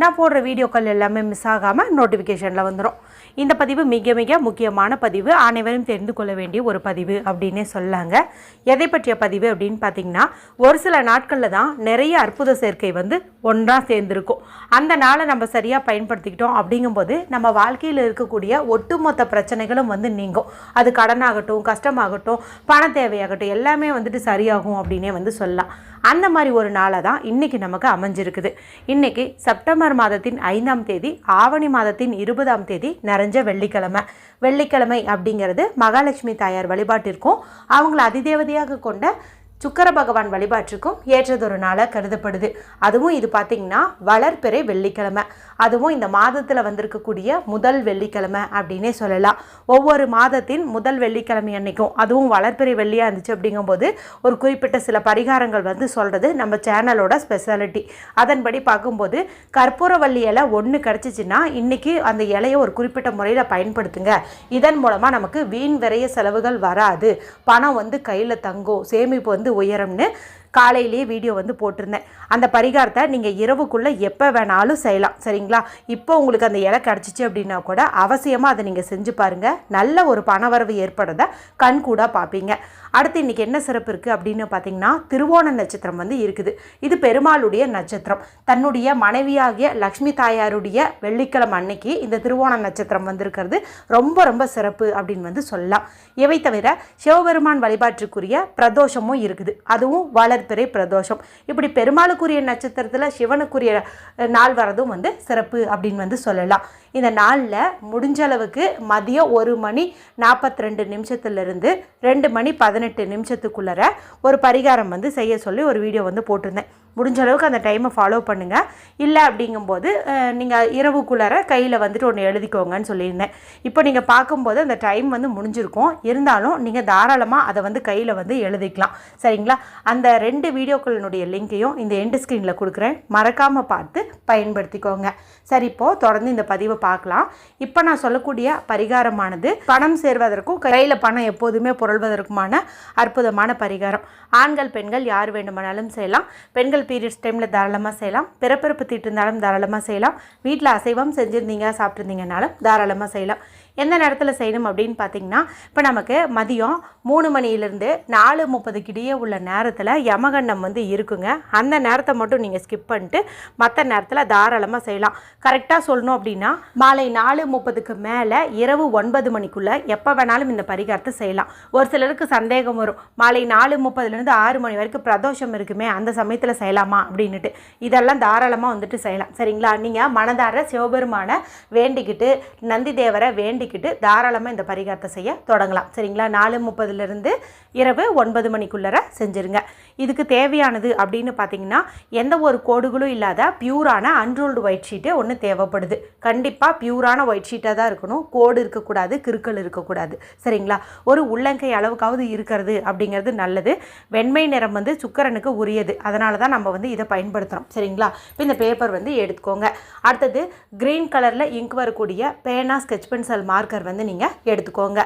நான் போடுற வீடியோக்கள் எல்லாமே மிஸ் ஆகாமல் நோட்டிஃபிகேஷனில் வந்துடும் இந்த பதிவு மிக மிக முக்கியமான பதிவு. அனைவரும் தெரிந்து கொள்ள வேண்டிய ஒரு பதிவு அப்படின்னே சொல்லாங்க. எதை பற்றிய பதிவு அப்படின்னு பார்த்தீங்கன்னா ஒரு சில நாட்களில் தான் நிறைய அற்புத சேர்க்கை வந்து ஒன்றாக சேர்ந்துருக்கும். அந்த நாளை நம்ம சரியாக பயன்படுத்திக்கிட்டோம் அப்படிங்கும்போது நம்ம வாழ்க்கையில் இருக்கக்கூடிய ஒட்டுமொத்த பிரச்சனைகளும் வந்து நீங்கும். அது கடனாகட்டும் கஷ்டமாகட்டும் பண தேவையாகட்டும் எல்லாமே வந்துட்டு சரியாகும் அப்படின்னே வந்து சொல்லலாம். அந்த மாதிரி ஒரு நாளை தான் இன்றைக்கி நமக்கு அமைஞ்சிருக்குது. இன்றைக்கி செப்டம்பர் மாதத்தின் ஐந்தாம் தேதி ஆவணி மாதத்தின் இருபதாம் தேதி நிறைஞ்ச வெள்ளிக்கிழமை. வெள்ளிக்கிழமை அப்படிங்கிறது மகாலட்சுமி தாயார் வழிபாட்டிற்கும் அவங்கள அதிதேவதையாக கொண்ட சுக்கர பகவான் வழிபாட்டிற்கும் ஏற்றதொரு நாளாக கருதப்படுது. அதுவும் இது பார்த்திங்கன்னா வளர்பிறை வெள்ளிக்கிழமை. அதுவும் இந்த மாதத்தில் வந்திருக்கக்கூடிய முதல் வெள்ளிக்கிழமை அப்படின்னே சொல்லலாம். ஒவ்வொரு மாதத்தின் முதல் வெள்ளிக்கிழமை அன்னைக்கும் அதுவும் வளர்பிறை வெள்ளியாக இருந்துச்சு அப்படிங்கும்போது ஒரு குறிப்பிட்ட சில பரிகாரங்கள் வந்து சொல்கிறது நம்ம சேனலோட ஸ்பெஷாலிட்டி. அதன்படி பார்க்கும்போது கற்பூரவள்ளி இலை ஒன்று கிடச்சிச்சின்னா இன்றைக்கி அந்த இலையை ஒரு குறிப்பிட்ட முறையில் பயன்படுத்துங்க. இதன் மூலமாக நமக்கு வீண் விரைய செலவுகள் வராது. பணம் வந்து கையில் தங்கும். சேமிப்பு வந்து உயரும்னு காலையிலேயே வீடியோ வந்து போட்டிருந்தேன். அந்த பரிகாரத்தை நீங்கள் இரவுக்குள்ளே எப்போ வேணாலும் செய்யலாம். சரிங்களா? இப்போ உங்களுக்கு அந்த இலை கிடச்சிச்சு அப்படின்னா கூட அவசியமாக அதை நீங்கள் செஞ்சு பாருங்கள் நல்ல ஒரு பணவரவு ஏற்படுறத கண் கூட பார்ப்பீங்க. அடுத்து இன்றைக்கி என்ன சிறப்பு இருக்குது அப்படின்னு பார்த்தீங்கன்னா திருவோண நட்சத்திரம் வந்து இருக்குது. இது பெருமாளுடைய நட்சத்திரம். தன்னுடைய மனைவியாகிய லக்ஷ்மி தாயாருடைய வெள்ளிக்கிழமை அன்னைக்கு இந்த திருவோண நட்சத்திரம் வந்திருக்கிறது. ரொம்ப ரொம்ப சிறப்பு அப்படின்னு வந்து சொல்லலாம். இவை தவிர சிவபெருமான் வழிபாட்டுக்குரிய பிரதோஷமும் இருக்குது. அதுவும் வள வளர்பிறை பிரதோஷம். இப்படி பெருமாளுக்குரிய நட்சத்திரத்தில் சிவனுக்குரிய நாள் வரதும் வந்து சிறப்பு அப்படின்னு வந்து சொல்லலாம். இந்த நாளில் முடிஞ்ச அளவுக்கு மதியம் ஒரு மணி நாற்பத்தி ரெண்டு நிமிஷத்துலேருந்து ரெண்டு மணி பதினெட்டு நிமிஷத்துக்குள்ளே ஒரு பரிகாரம் வந்து செய்ய சொல்லி ஒரு வீடியோ வந்து போட்டிருந்தேன். முடிஞ்ச அளவுக்கு அந்த டைமை ஃபாலோ பண்ணுங்கள் இல்லை அப்படிங்கும்போது நீங்கள் இரவுக்குள்ளார கையில் வந்துட்டு ஒன்று எழுதிக்கோங்கன்னு சொல்லியிருந்தேன். இப்போ நீங்கள் பார்க்கும்போது அந்த டைம் வந்து முடிஞ்சிருக்கும். இருந்தாலும் நீங்கள் தாராளமாக அதை வந்து கையில் வந்து எழுதிக்கலாம். சரிங்களா? அந்த ரெண்டு வீடியோக்களினுடைய லிங்க்கையும் இந்த எண்டு ஸ்க்ரீனில் கொடுக்குறேன். மறக்காமல் பார்த்து பயன்படுத்திக்கோங்க. சரி இப்போது தொடர்ந்து இந்த பதிவை பார்க்கலாம். இப்போ நான் சொல்லக்கூடிய பரிகாரமானது பணம் சேர்வதற்கும் கையில் பணம் எப்போதுமே புரள்வதற்குமான அற்புதமான பரிகாரம். ஆண்கள் பெண்கள் யார் வேண்டுமானாலும் செய்யலாம். பெண்கள் பீரியட்ஸ் டைமில் தாராளமாக செய்யலாம். பிறப்பிறப்பு தீட்டு இருந்தாலும் தாராளமாக செய்யலாம். வீட்டில் அசைவம் செஞ்சுருந்தீங்க சாப்பிட்ருந்தீங்கனாலும் தாராளமாக செய்யலாம். எந்த நேரத்தில் செய்யணும் அப்படின்னு பார்த்தீங்கன்னா இப்போ நமக்கு மதியம் மூணு மணியிலேருந்து நாலு முப்பதுக்கு இடையே உள்ள நேரத்தில் யமகண்டம் வந்து இருக்குங்க. அந்த நேரத்தை மட்டும் நீங்கள் ஸ்கிப் பண்ணிட்டு மற்ற நேரத்தில் தாராளமாக செய்யலாம். கரெக்டாக சொல்லணும் அப்படின்னா மாலை நாலு முப்பதுக்கு மேலே இரவு ஒன்பது மணிக்குள்ளே எப்போ வேணாலும் இந்த பரிகாரத்தை செய்யலாம். ஒரு சிலருக்கு சந்தேகம் வரும். மாலை நாலு முப்பதுலேருந்து ஆறு மணி வரைக்கும் பிரதோஷம் இருக்குமே அந்த சமயத்தில் செய்யலாமா அப்படின்ட்டு இதெல்லாம் தாராளமாக வந்துட்டு செய்யலாம். சரிங்களா? நீங்கள் மனதார சிவபெருமான வேண்டிக்கிட்டு நந்தி தேவரை வேண்டி வேண்டிக்கிட்டு தாராளமாக இந்த பரிகாரத்தை செய்ய தொடங்கலாம். சரிங்களா? நாலு முப்பதுலேருந்து இரவு ஒன்பது மணிக்குள்ளர செஞ்சுருங்க. இதுக்கு தேவையானது அப்படின்னு பார்த்தீங்கன்னா எந்த ஒரு கோடுகளும் இல்லாத பியூரான அன்ரோல்டு ஒயிட் ஷீட்டு ஒன்று தேவைப்படுது. கண்டிப்பாக பியூரான ஒயிட் ஷீட்டாக தான் இருக்கணும். கோடு இருக்கக்கூடாது கிருக்கல் இருக்கக்கூடாது. சரிங்களா? ஒரு உள்ளங்கை அளவுக்காவது இருக்கிறது அப்படிங்கிறது நல்லது. வெண்மை நிறம் வந்து சுக்கரனுக்கு உரியது. அதனால தான் நம்ம வந்து இதை பயன்படுத்துகிறோம் சரிங்களா? இப்போ இந்த பேப்பர் வந்து எடுத்துக்கோங்க. அடுத்தது க்ரீன் கலரில் இங்க் வரக்கூடிய பேனா ஸ்கெச் பென்சில் மார்க்கர் வந்து நீங்கள் எடுத்துக்கோங்க.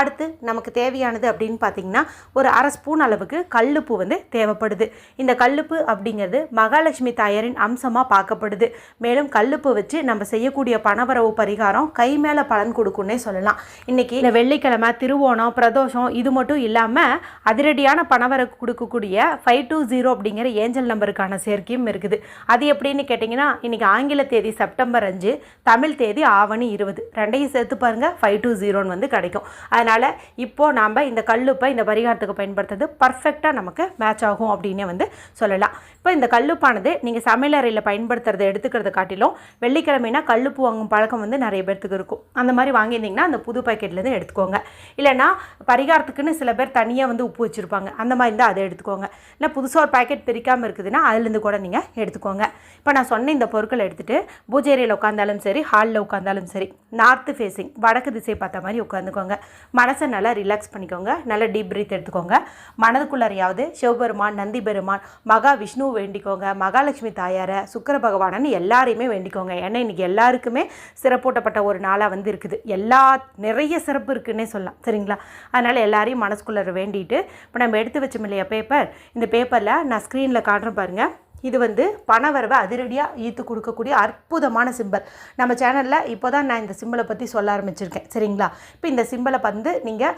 அடுத்து நமக்கு தேவையானது அப்படின்னு பார்த்தீங்கன்னா ஒரு அரை ஸ்பூன் அளவுக்கு கல்லுப்பு வந்து தேவைப்படுது. இந்த கல்லுப்பு அப்படிங்கிறது மகாலட்சுமி தாயாரின் அம்சமாக பார்க்கப்படுது. மேலும் கல்லுப்பு வச்சு நம்ம செய்யக்கூடிய பணவரவு பரிகாரம் கை மேலே பலன் கொடுக்குன்னே சொல்லலாம். இன்றைக்கி இந்த வெள்ளிக்கிழமை திருவோணம் பிரதோஷம் இது மட்டும் இல்லாமல் அதிரடியான பணவரவு கொடுக்கக்கூடிய ஃபைவ் டூ ஜீரோ அப்படிங்கிற ஏஞ்சல் நம்பருக்கான சேர்க்கையும் இருக்குது. அது எப்படின்னு கேட்டிங்கன்னா இன்றைக்கி ஆங்கில தேதி செப்டம்பர் அஞ்சு தமிழ் தேதி ஆவணி இருபது. ரெண்டையும் சேர்த்து பாருங்கள் ஃபைவ் டூ ஜீரோன்னு வந்து கிடைக்கும். அதனால் இப்போது நாம் இந்த கல்லுப்பை இந்த பரிகாரத்துக்கு பயன்படுத்துறது பர்ஃபெக்டாக நமக்கு மேட்ச் ஆகும் அப்படின்னே வந்து சொல்லலாம். இப்போ இந்த கல்லுப்பானது நீங்கள் சமையலறையில் பயன்படுத்துறதை எடுத்துக்கிறத காட்டிலும் வெள்ளிக்கிழமைனா கல்லுப்பு வாங்கும் பழக்கம் வந்து நிறைய பேர்த்துக்கு இருக்கும். அந்த மாதிரி வாங்கியிருந்தீங்கன்னா அந்த புது பாக்கெட்லேருந்து எடுத்துக்கோங்க. இல்லைன்னா பரிகாரத்துக்குன்னு சில பேர் தனியாக வந்து உப்பு வச்சுருப்பாங்க. அந்த மாதிரி இருந்தால் அதை எடுத்துக்கோங்க. இல்லை புதுசாக ஒரு பாக்கெட் பிரிக்காமல் இருக்குதுன்னா அதுலேருந்து கூட நீங்கள் எடுத்துக்கோங்க. இப்போ நான் சொன்ன இந்த பொருட்களை எடுத்துகிட்டு பூஜை அறையில் உட்காந்தாலும் சரி ஹாலில் உட்காந்தாலும் சரி நார்த்து ஃபேஸிங் வடக்கு திசை பார்த்த மாதிரி உட்காந்துக்கோங்க மனசை நல்லா ரிலாக்ஸ் பண்ணிக்கோங்க. நல்லா டீப் பிரீத் எடுத்துக்கோங்க. மனதுக்குள்ளாரையாவது சிவபெருமான் நந்தி பெருமான் மகா விஷ்ணு வேண்டிக்கோங்க. மகாலட்சுமி தாயாரை சுக்கர பகவானன்னு எல்லாரையுமே வேண்டிக்கோங்க. ஏன்னா இன்றைக்கி எல்லாருக்குமே சிறப்பூட்டப்பட்ட ஒரு நாளாக வந்து இருக்குது. எல்லா நிறைய சிறப்பு இருக்குன்னே சொல்லலாம். சரிங்களா? அதனால் எல்லாரையும் மனசுக்குள்ளே வேண்டிட்டு இப்போ நம்ம எடுத்து வச்சோம் இல்லையா பேப்பர் இந்த பேப்பரில் நான் ஸ்க்ரீனில் காட்டுறேன் பாருங்கள் இது வந்து பணவரவை அதிரடியாக ஈர்த்து கொடுக்கக்கூடிய அற்புதமான சிம்பல் நம்ம சேனலில் இப்போ தான் நான் இந்த சிம்பிளை பற்றி சொல்ல ஆரம்பிச்சிருக்கேன். சரிங்களா? இப்போ இந்த சிம்பிளை வந்து நீங்கள்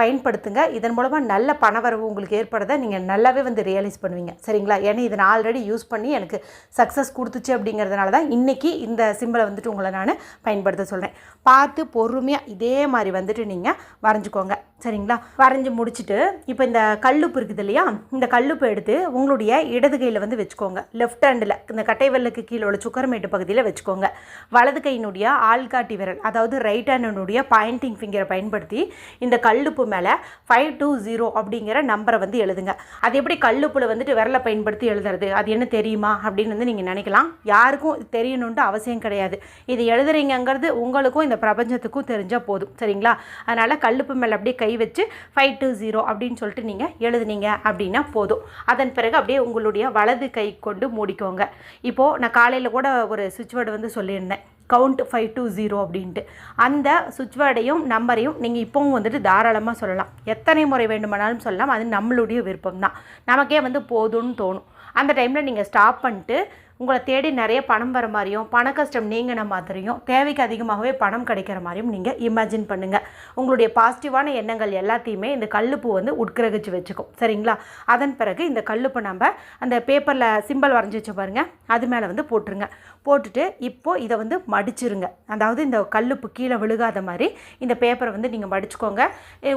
பயன்படுத்துங்க. இதன் மூலமாக நல்ல பணவரவு உங்களுக்கு ஏற்படுறதை நீங்கள் நல்லாவே வந்து ரியலைஸ் பண்ணுவீங்க. சரிங்களா? ஏன்னா இதை நான் ஆல்ரெடி யூஸ் பண்ணி எனக்கு சக்ஸஸ் கொடுத்துச்சு அப்படிங்கிறதுனால தான் இன்றைக்கி இந்த சிம்பிளை வந்துட்டு உங்களை நான் பயன்படுத்த சொல்கிறேன் பார்த்து பொறுமையாக இதே மாதிரி வந்துட்டு நீங்கள் வரைஞ்சிக்கோங்க. சரிங்களா? வரைஞ்சி முடிச்சுட்டு இப்போ இந்த கல்லுப்பு இருக்குது இல்லையா? இந்த கல்லுப்பு எடுத்து உங்களுடைய இடது கையில் வந்து வச்சுக்கோங்க. லெஃப்ட் ஹேண்டில் இந்த கட்டை வெல்லுக்கு கீழே உள்ள சுக்கரமேட்டு பகுதியில் வச்சுக்கோங்க. வலது கையினுடைய ஆள்காட்டி விரல் அதாவது ரைட் ஹேண்டினுடைய பாயிண்டிங் ஃபிங்கரை பயன்படுத்தி இந்த கல்லுப்பு மேலே ஃபைவ் டூ ஜீரோ அப்படிங்கிற நம்பரை வந்து எழுதுங்க. அது எப்படி கல்லுப்பில் வந்துட்டு விரலை பயன்படுத்தி எழுதுறது? அது என்ன தெரியுமா? அப்படின்னு வந்து நீங்கள் நினைக்கலாம். யாருக்கும் தெரியணுன்ட்டு அவசியம் கிடையாது. இது எழுதுறீங்கங்கிறது உங்களுக்கும் இந்த பிரபஞ்சத்துக்கும் தெரிஞ்சால் போதும். சரிங்களா? அதனால் கல்லுப்பு மேலே அப்படியே கை வச்சு ஃபைவ் டூ ஜீரோ அப்படின்னு சொல்லிட்டு நீங்கள் எழுதுனீங்க அப்படின்னா போதும். அதன் பிறகு அப்படியே உங்களுடைய வலது கை கொண்டு மூடிக்கோங்க. இப்போது நான் காலையில் கூட ஒரு சுவிட்ச் வேர்டு வந்து சொல்லியிருந்தேன். கவுண்ட் ஃபைவ் டூ ஜீரோ அப்படின்ட்டு. அந்த சுவிட்ச் வேர்டையும் நம்பரையும் நீங்கள் இப்போவும் வந்துட்டு தாராளமாக சொல்லலாம். எத்தனை முறை வேண்டுமானாலும் சொல்லலாம். அது நம்மளுடைய விருப்பம் தான் நமக்கே வந்து போதும்னு தோணும். அந்த டைமில் நீங்கள் ஸ்டாப் பண்ணிட்டு உங்களை தேடி நிறைய பணம் வர மாதிரியும் பண கஷ்டம் நீங்கின மாதிரியும் தேவைக்கு அதிகமாகவே பணம் கிடைக்கிற மாதிரியும் நீங்கள் இமேஜின் பண்ணுங்கள் உங்களுடைய பாசிட்டிவான எண்ணங்கள் எல்லாத்தையுமே இந்த கல்லுப்பு வந்து உட்கிரகிச்சு வச்சுக்கும். சரிங்களா? அதன் பிறகு இந்த கல்லுப்பு நம்ம அந்த பேப்பரில் சிம்பிள் வரைஞ்சி வச்சு பாருங்கள் அது மேலே வந்து போட்டுருங்க. போட்டுட்டு இப்போது இதை வந்து மடிச்சிருங்க. அதாவது இந்த கல்லுப்பு கீழே விழுகாத மாதிரி இந்த பேப்பரை வந்து நீங்கள் மடிச்சுக்கோங்க.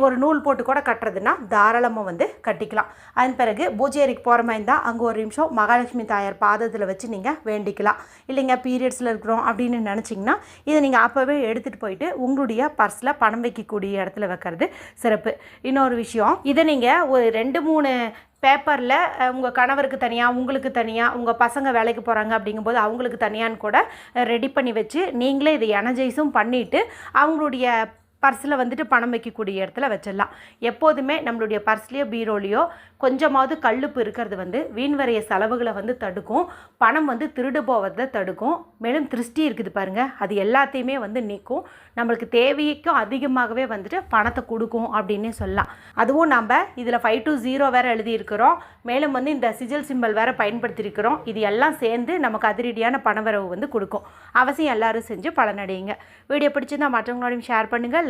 ஒரு நூல் போட்டு கூட கட்டுறதுன்னா தாராளமாக வந்து கட்டிக்கலாம். அதன் பிறகு பூஜை அறைக்கு போகிற மாதிரி இருந்தால் அங்கே ஒரு நிமிஷம் மகாலட்சுமி தாயார் பாதத்தில் வச்சு நீங்கள் வேண்டிக்கலாம். இல்லைங்க பீரியட்ஸில் இருக்கிறோம் அப்படின்னு நினச்சிங்கன்னா இதை நீங்கள் அப்போவே எடுத்துகிட்டு போயிட்டு உங்களுடைய பர்ஸில் பணம் வைக்கக்கூடிய இடத்துல வைக்கிறது சிறப்பு. இன்னொரு விஷயம் இதை நீங்கள் ஒரு ரெண்டு மூணு பேப்பரில் உங்கள் கணவருக்கு தனியாக உங்களுக்கு தனியாக உங்கள் பசங்க வேலைக்கு போகிறாங்க அப்படிங்கும்போது அவங்களுக்கு தனியான்னு கூட ரெடி பண்ணி வச்சு நீங்களே இதை எனர்ஜைஸும் பண்ணிவிட்டு அவங்களுடைய பர்ஸில் வந்துட்டு பணம் வைக்கக்கூடிய இடத்துல வச்சிடலாம். எப்போதுமே நம்மளுடைய பர்ஸ்லேயோ பீரோலையோ கொஞ்சமாவது கல்லுப்பு இருக்கிறது வந்து வீண்வரைய செலவுகளை வந்து தடுக்கும். பணம் வந்து திருடு போவதை தடுக்கும். மேலும் திருஷ்டி இருக்குது பாருங்கள் அது எல்லாத்தையுமே வந்து நீக்கும். நம்மளுக்கு தேவைக்கும் அதிகமாகவே வந்துட்டு பணத்தை கொடுக்கும் அப்படின்னே சொல்லலாம். அதுவும் நம்ம இதில் ஃபைவ் டு ஜீரோ வேறு எழுதியிருக்கிறோம். மேலும் வந்து இந்த சிஜல் சிம்பிள் வேறு பயன்படுத்தியிருக்கிறோம். இது எல்லாம் சேர்ந்து நமக்கு அதிரடியான பணவரவு வந்து கொடுக்கும். அவசியம் எல்லோரும் செஞ்சு பலனடையுங்க. வீடியோ பிடிச்சிருந்தால் மற்றவங்களோடையும் ஷேர் பண்ணுங்கள்